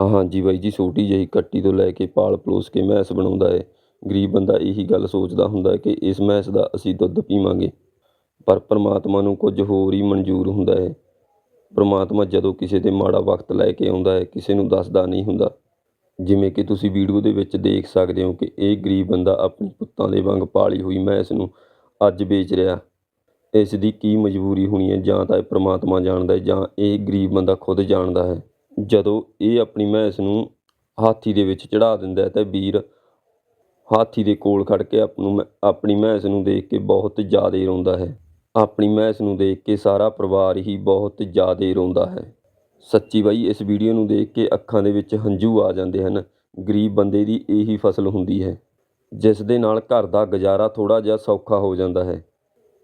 ਹਾਂਜੀ ਬਾਈ ਜੀ, ਛੋਟੀ ਜਿਹੀ ਕੱਟੀ ਤੋਂ ਲੈ ਕੇ ਪਾਲ ਪਲੋਸ ਕੇ ਮੈਂਸ ਬਣਾਉਂਦਾ ਹੈ ਗਰੀਬ ਬੰਦਾ ਇਹੀ ਗੱਲ ਸੋਚਦਾ ਹੁੰਦਾ ਕਿ ਇਸ ਮੈਂਸ ਦਾ ਅਸੀਂ ਦੁੱਧ ਪੀਵਾਂਗੇ। ਪਰ ਪ੍ਰਮਾਤਮਾ ਨੂੰ ਕੁਝ ਹੋਰ ਹੀ ਮਨਜ਼ੂਰ ਹੁੰਦਾ ਹੈ ਪਰਮਾਤਮਾ ਜਦੋਂ ਕਿਸੇ ਤੇ ਮਾੜਾ ਵਕਤ ਲੈ ਕੇ ਆਉਂਦਾ ਹੈ ਕਿਸੇ ਨੂੰ ਦੱਸਦਾ ਨਹੀਂ ਹੁੰਦਾ। ਜਿਵੇਂ ਕਿ ਤੁਸੀਂ ਵੀਡੀਓ ਦੇ ਵਿੱਚ ਦੇਖ ਸਕਦੇ ਹੋ ਕਿ ਇਹ ਗਰੀਬ ਬੰਦਾ ਆਪਣੀ ਪੁੱਤਾਂ ਦੇ ਵਾਂਗ ਪਾਲੀ ਹੋਈ ਮੈਂਸ ਨੂੰ ਅੱਜ ਵੇਚ ਰਿਹਾ। ਇਸ ਦੀ ਕੀ ਮਜਬੂਰੀ ਹੋਣੀ ਹੈ ਜਾਂ ਤਾਂ ਇਹ ਪ੍ਰਮਾਤਮਾ ਜਾਣਦਾ ਹੈ ਜਾਂ ਇਹ ਗਰੀਬ ਬੰਦਾ ਖੁਦ ਜਾਣਦਾ ਹੈ। ਜਦੋਂ ਇਹ ਆਪਣੀ ਮੈਂਸ ਨੂੰ ਹਾਥੀ ਦੇ ਵਿੱਚ ਚੜ੍ਹਾ ਦਿੰਦਾ ਹੈ ਤਾਂ ਵੀਰ ਹਾਥੀ ਦੇ ਕੋਲ ਖੜ੍ਹ ਕੇ ਆਪ ਨੂੰ ਆਪਣੀ ਮੈਂਸ ਨੂੰ ਦੇਖ ਕੇ ਬਹੁਤ ਜ਼ਿਆਦਾ ਰੋਂਦਾ ਹੈ। ਆਪਣੀ ਮੈਂਸ ਨੂੰ ਦੇਖ ਕੇ ਸਾਰਾ ਪਰਿਵਾਰ ਹੀ ਬਹੁਤ ਜ਼ਿਆਦਾ ਰੋਂਦਾ ਹੈ। ਸੱਚੀ ਬਾਈ, ਇਸ ਵੀਡੀਓ ਨੂੰ ਦੇਖ ਕੇ ਅੱਖਾਂ ਦੇ ਵਿੱਚ ਹੰਝੂ ਆ ਜਾਂਦੇ ਹਨ। ਗਰੀਬ ਬੰਦੇ ਦੀ ਇਹੀ ਫਸਲ ਹੁੰਦੀ ਹੈ। ਜਿਸ ਦੇ ਨਾਲ ਘਰ ਦਾ ਗੁਜ਼ਾਰਾ ਥੋੜਾ ਜਿਹਾ ਸੌਖਾ ਹੋ ਜਾਂਦਾ ਹੈ।